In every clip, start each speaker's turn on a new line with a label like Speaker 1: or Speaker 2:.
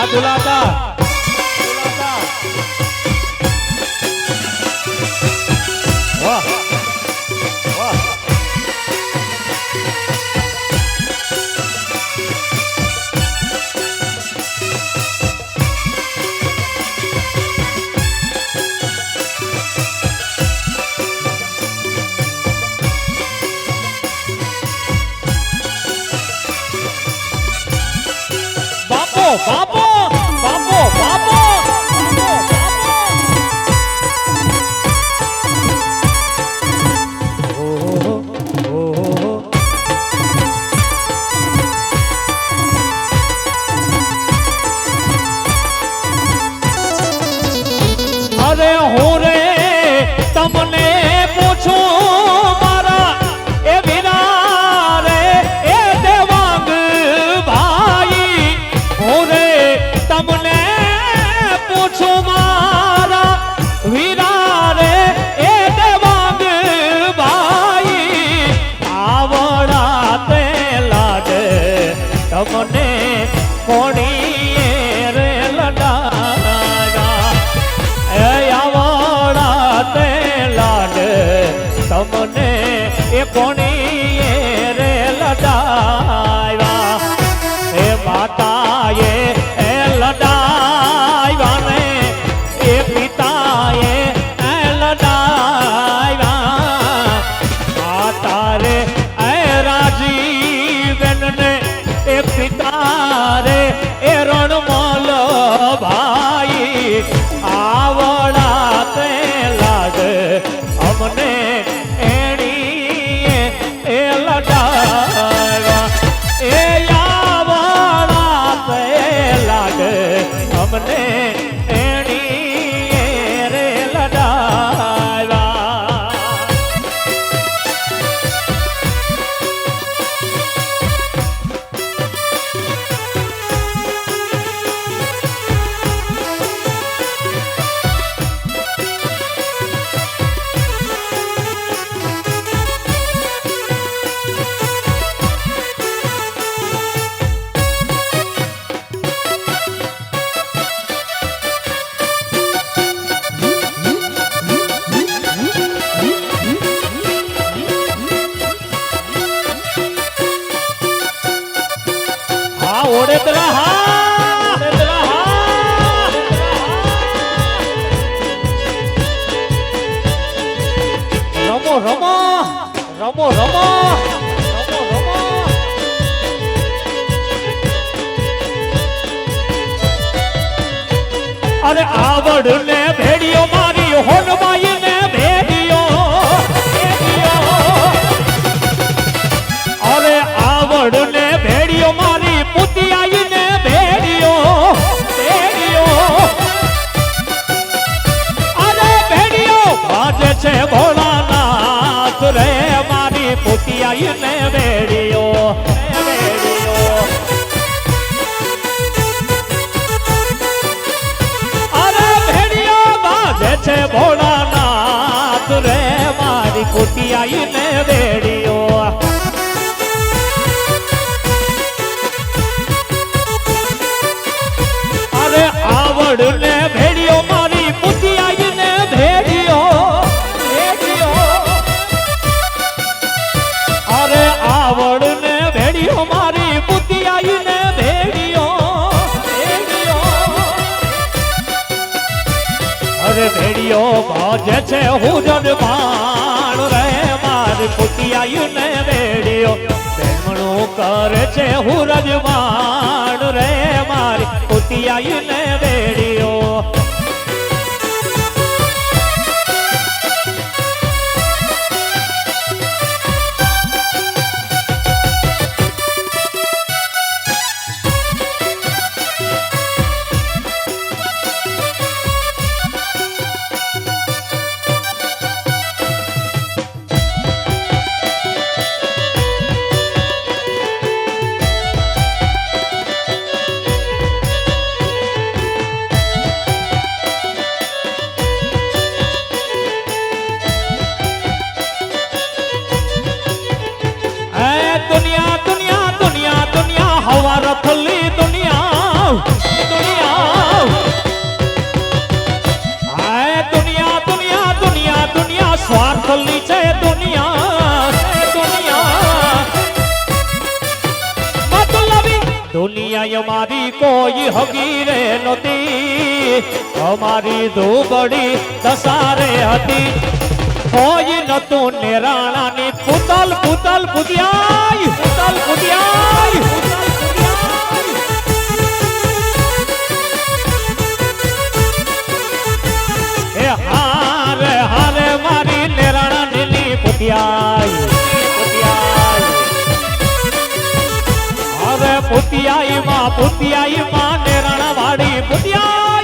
Speaker 1: આ ઝુલાતા વાહ. 红 ભૂલે ભેડિયો ઘર છે હુરજ વાણ રે મારી. કુટિયા ધૂબડી દસારે હતી. કોઈ નતું નેરાણાની. પૂતલ પુતલ પુતિયાય પુતલ પુતિયાય પુતલ પુતિયાય એ મારી નેરાણા ની પુતિયાય પુતિયાય હવે પુતિયાઈ માં પુતિયાઈ માં નેરાણા વાડી પુતિયાઈ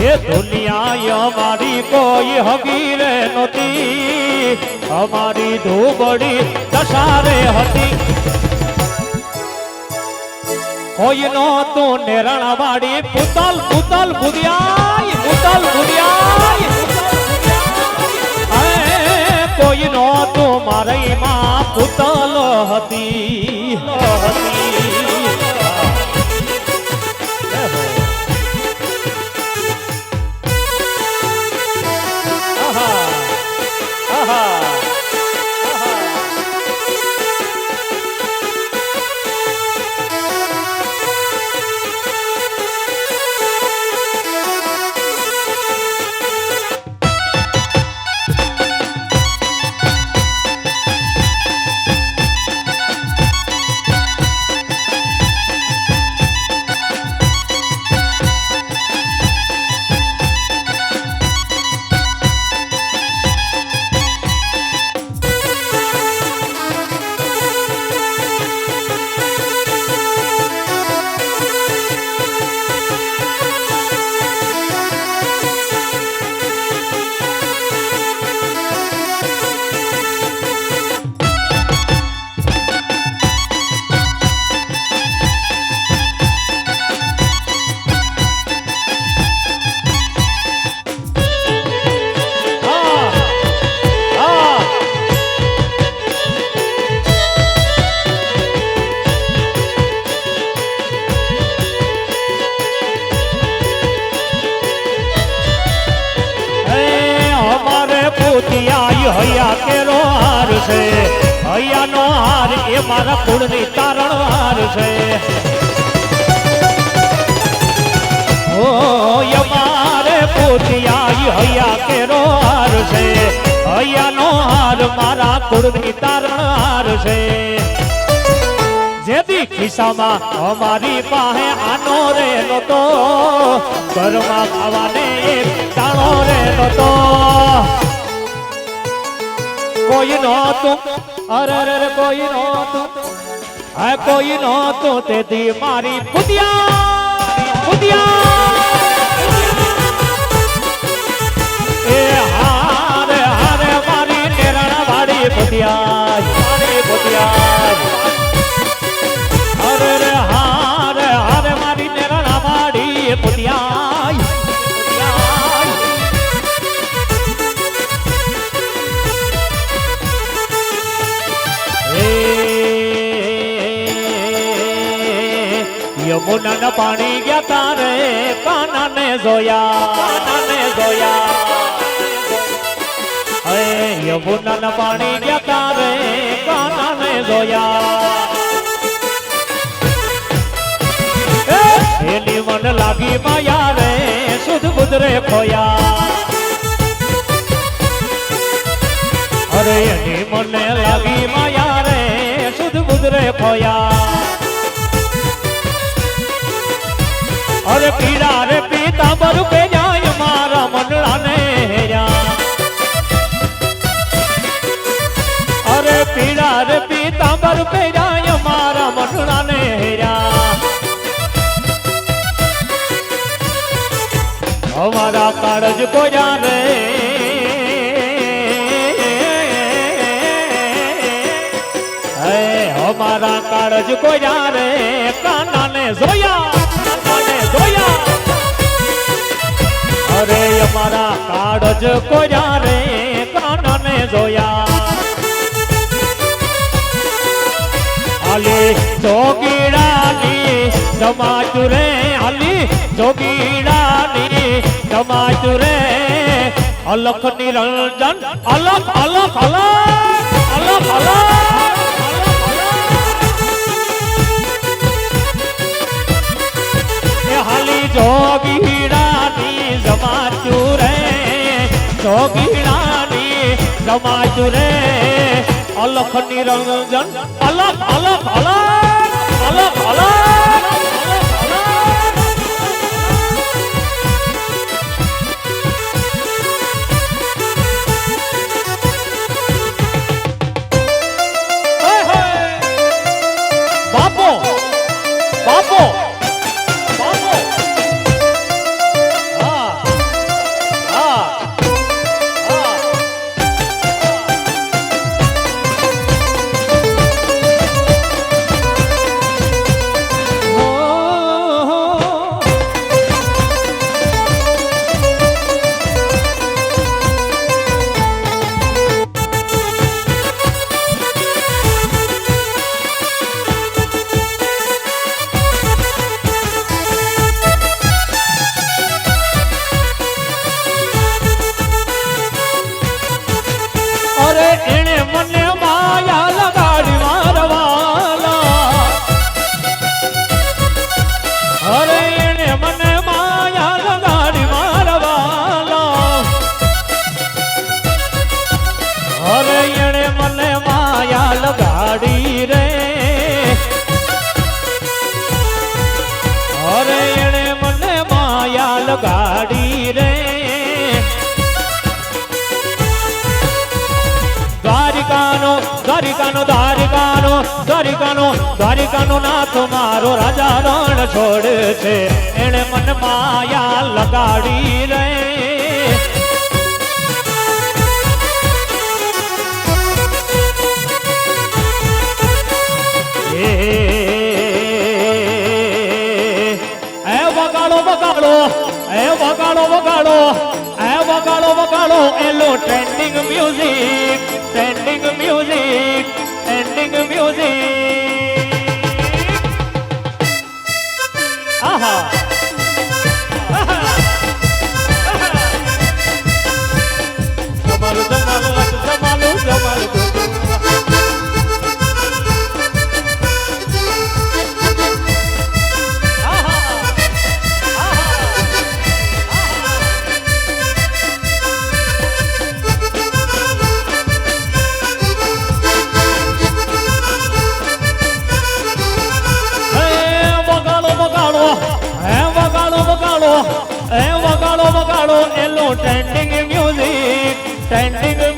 Speaker 1: એ દુનિયા અમારી કોઈ હગીરે નહોતી. અમારી ધૂબડી દશારે હતી. કોઈ નહોતું નેરાણા વાડી પુતલ પુતલ ભુદિયાઈ પુતલ ભુદિયાઈ કોઈ નો નહોતું મારી માં પુતલ હતી. એ મારા કુળની તારણ હાર છે. ઓ અમારે પોતિયા હૈયા કેરો હાર છે. હૈયાનો હાર મારા કુળની તારણ હાર છે. જેથી ખિસ્સામાં અમારી પાસે આનો રે નતો ઘરમાં ખાવાને એક દાણો રે નતો કોઈ નહોતું અરે અરે અરે કોઈ નહોતું. આ કોઈ નહોતું. તેથી મારી ફુદિયા ફુદિયા. એ પાણી ગયા તારે કાનાને જોયા કાનાને જોયા. હે યમુના પાણી ગયા તારે કાનાને જોયા. એની મન લાગી માયા રે સુધ બુદ્રે ખોયા. અરે એની મને લાગી માયા રે સુધ બુદ્રે ખોયા. પીડા રે પીતાંબર પે જાય મારા મંડળાને હેર્યા અરે પીડા રે પીતાંબર પે જાય મારા મંડળાને હેર્યા અમારા કાળજ કોયા રે અમારા કાળજ કોયા રે કાનાને જોયા. અમારા કાળજ કોર્યા રે, કાનને જોયા. હાલી જોગીડાની સમાજુ રે, હાલી જોગીડાની સમાજુ રે. અલખ નિરંજન અલખ અલખ અલખ અલખ અલખ. હાલી જોગીડાની જમાચું રે જોગીડાની જમાચું રે. અલખ નિરંજન અલખ અલખ અલખ અલખ અલખ. દ્વારિકાનો નાથ મારો રાજા રણ છોડ છે. એણે મન માયા લગાડી રે. એ વગાડો એલો ટ્રેન્ડિંગ મ્યુઝિક ટ્રેન્ડિંગ મ્યુઝિક એલો ટ્રેન્ડિંગ મ્યુઝિક ટ્રેન્ડિંગ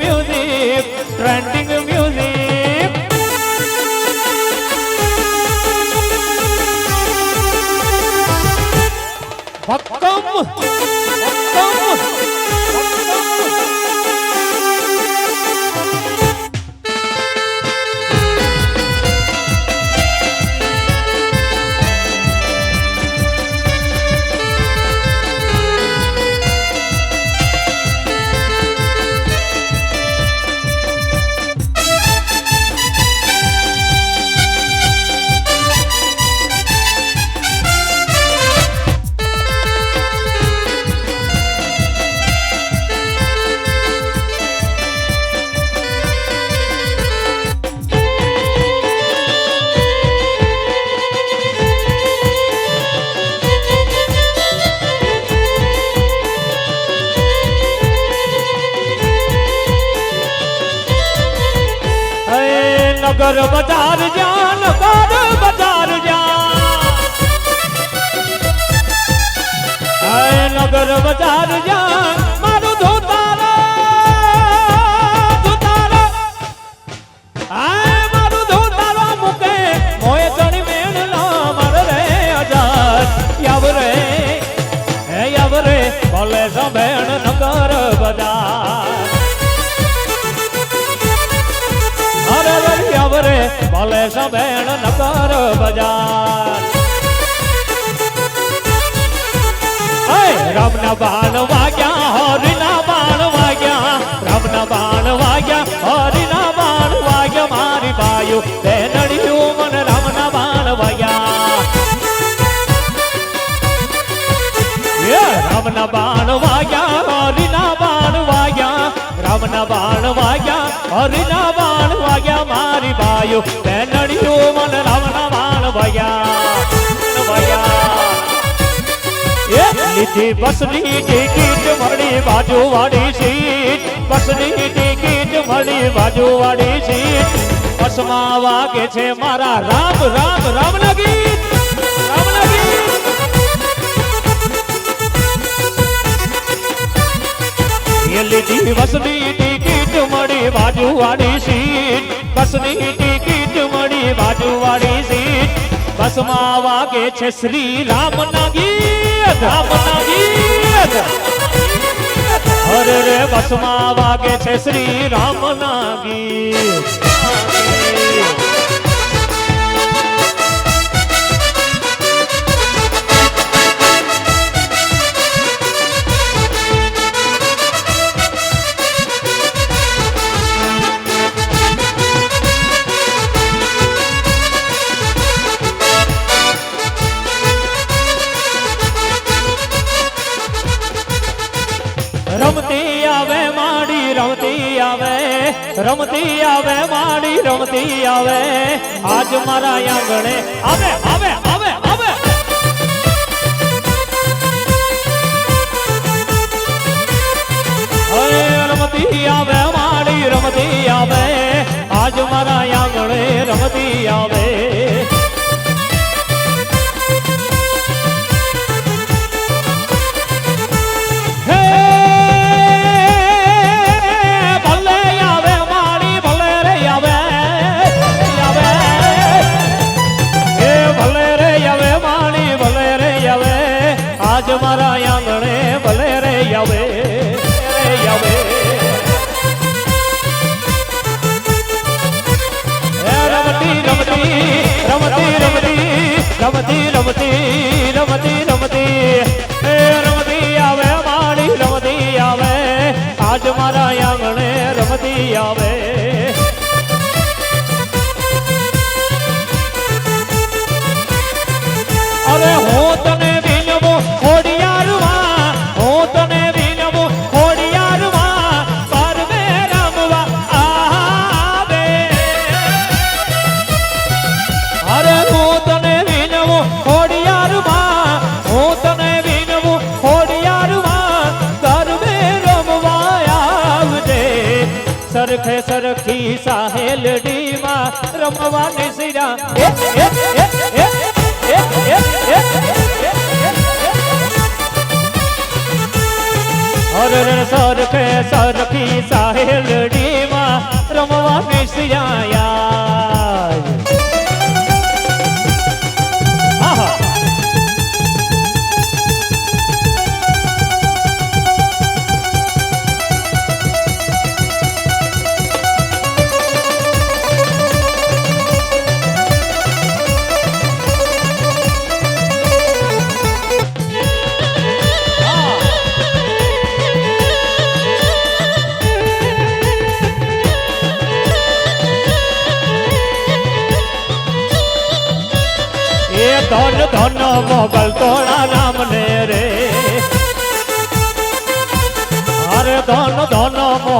Speaker 1: નગર બજાર જા મારું ધોતારા ધોતારા. હે મારું ધોતારા મુકે મોય ચડી મેણ ના બોલે સંભેણ નગર બજાર. ભલે સભેણ નગર બજાર. રમના બાણ વાગ્યા, હરિના બાણ વાગ્યા, રામના બાણ વાગ્યા, હરિના બાણ વાગ્યા, મારી બાયુ બેનડિયું મને રામના બાણ વાગ્યા. રામના બાણ વાગ્યા, હરિના બાણ વાગ્યા, રામના બાણ વાગ્યા, હરિના બાણ વાગ્યા, મારી બાયો બેનડીઓ મને રામના બાણ વાગ્યા વાગ્યા. લીધા બસની ટિકિટ મળી બાજુવાળી સીટ. બસની ટિકિટ મળી બાજુવાળી સીટ. બસમાં વાગે છે મારા રામ રામ રામ લગી લીધી બસની ટિકિટ મળી બાજુ વાળી સીટ. બસની ટિકિટ મળી બાજુ વાળી સીટ. બસમાં વાગે છે શ્રી રામના ગીત રામના ગીત. હરે રે, બસમાં વાગે છે શ્રી રામના ગીત. મારા આંગણે. આવે આવે આવે આવે. હે રમતી આવે માડી રમતી આવે. આજ મારા આંગણે રમતી આવે. पैसा है लड़ीवा रमवा ने साहेल डीवा रमवा में सियाया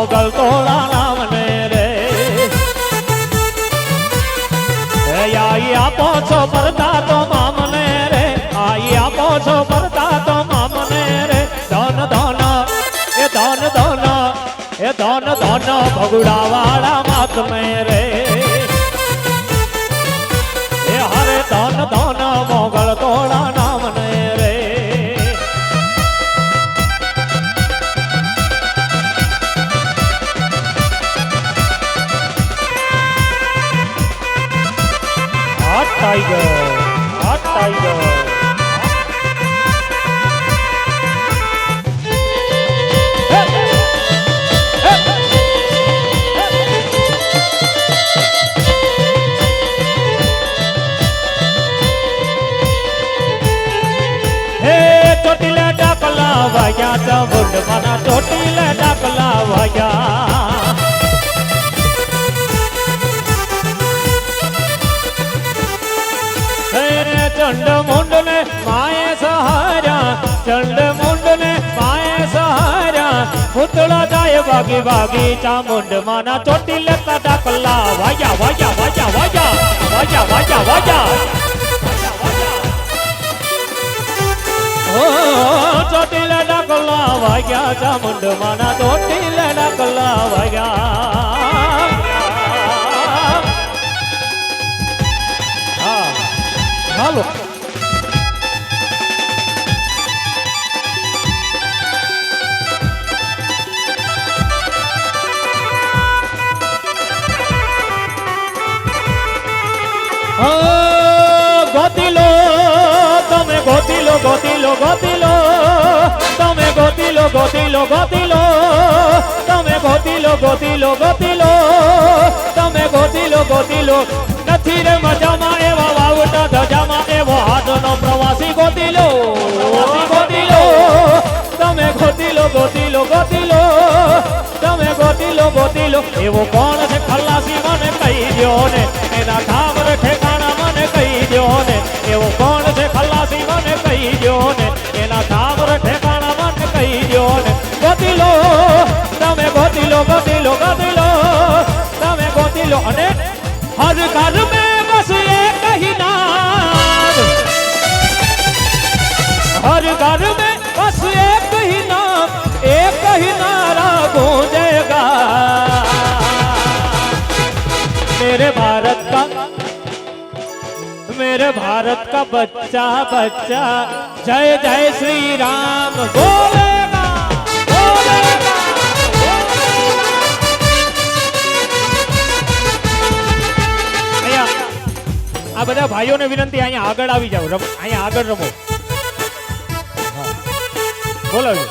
Speaker 1: મોગલ તોડા નામને રે. હે આઈ આપો છો પરતા તો મામને રે. આઈ આપો છો પરતા તો મામને રે. ધન ધન, એ ધન ધન, એ ધન ધન ભગુડા વાળા માતમે રે. એ હરે ધન ધન, મોગલ ટાઈગર આ ટાઈગર ચોટીલા ડાકલા વાયા ચોટીલા ડાકલા વાગી વાગી ચામુંડ માના ચોટીલા ડાકલા વાયા વાયા વાયા વાયા વાયા વાયા વાયા. લે ડાકલા વાગ્યા ચામુંડ માના ચોટીલા ડાકલા વાગ્યા હાલો. ગોતી લો ગોતી લો તમે ગોતીલો ગોતીલો ગોતીલો તમે ગોતીલો ગોતીલો ગોતીલો તમે ગોતીલો ગોતીલો નથી રે મજામાં એવા વાવટા ધજામાં એવો હાથનો પ્રવાસી ગોતી લો પ્રવાસી ગોતી લો તમે ગોતીલો ગોતીલો ગોતી લો ગોતી લો તમે ગોતીલો ગોતીલો એવો કોણ हर घर में बस एक ही नाम हर घर में बस एक ही नाम एक ही नारा गूंजेगा मेरे भारत का मेरे भारत का बच्चा बच्चा जय जय श्री राम बोले આ બધા ભાઈઓને વિનંતી અહીંયા આગળ આવી જાઓ રમ અહીંયા આગળ રમો હા. બોલાવજો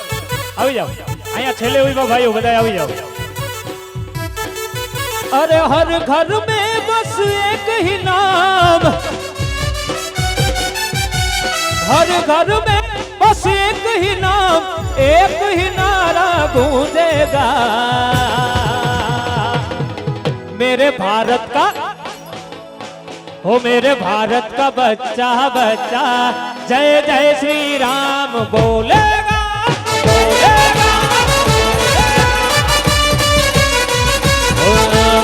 Speaker 1: આવી જાઓ અહીંયા છેલ્લે ઉભા ભાઈઓ બધા આવી જાઓ અરે હર ઘર में बस एक ही नाम हर घर में बस एक ही नाम एक ही नारा गूंजेगा मेरे भारत का हो मेरे भारत का बच्चा बच्चा जय जय श्री राम बोलेगा बोलेगा ओ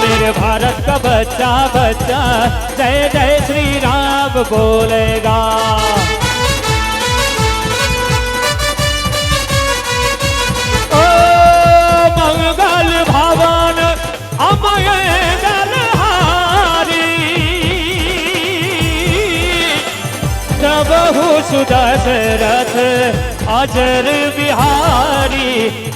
Speaker 1: मेरे भारत का बच्चा बच्चा जय जय श्री राम बोलेगा प्रभु सुदशरथ अजर बिहारी।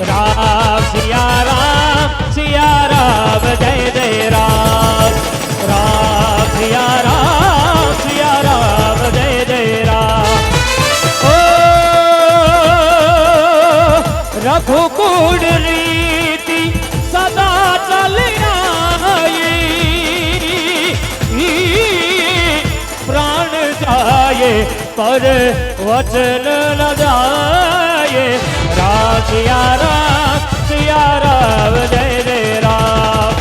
Speaker 1: राम सिया राम सिया राम, जय जय राम। राम सिया राम सिया राम, जय जय राम। ओ, रघुकुल रीति, सदा चल प्राण जाए પર વચન ન જાય રાજિયા રામ સિયા રામ જય રે રામ.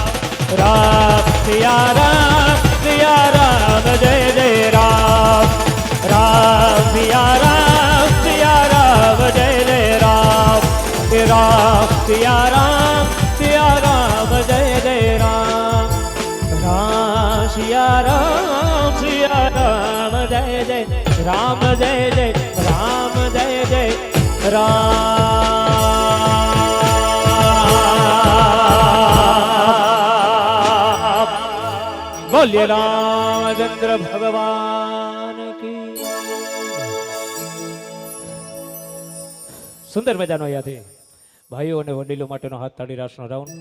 Speaker 1: રામ સિયા રામ સિયા જય જય રામ. બોલીએ રામચંદ્ર ભગવાન કી સુંદર મજાનો અહીંયાથી ભાઈઓ અને વડીલો માટેનો હાથ તાળી રાસનો રાઉન્ડ.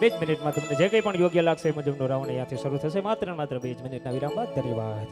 Speaker 1: બે જ મિનિટમાં તમને જે કંઈ પણ યોગ્ય લાગશે એ મુજબનો રાઉન્ડ અહીંયાથી શરૂ થશે. માત્ર માત્ર બે જ મિનિટના વિરામ બાદ ધન્યવાદ.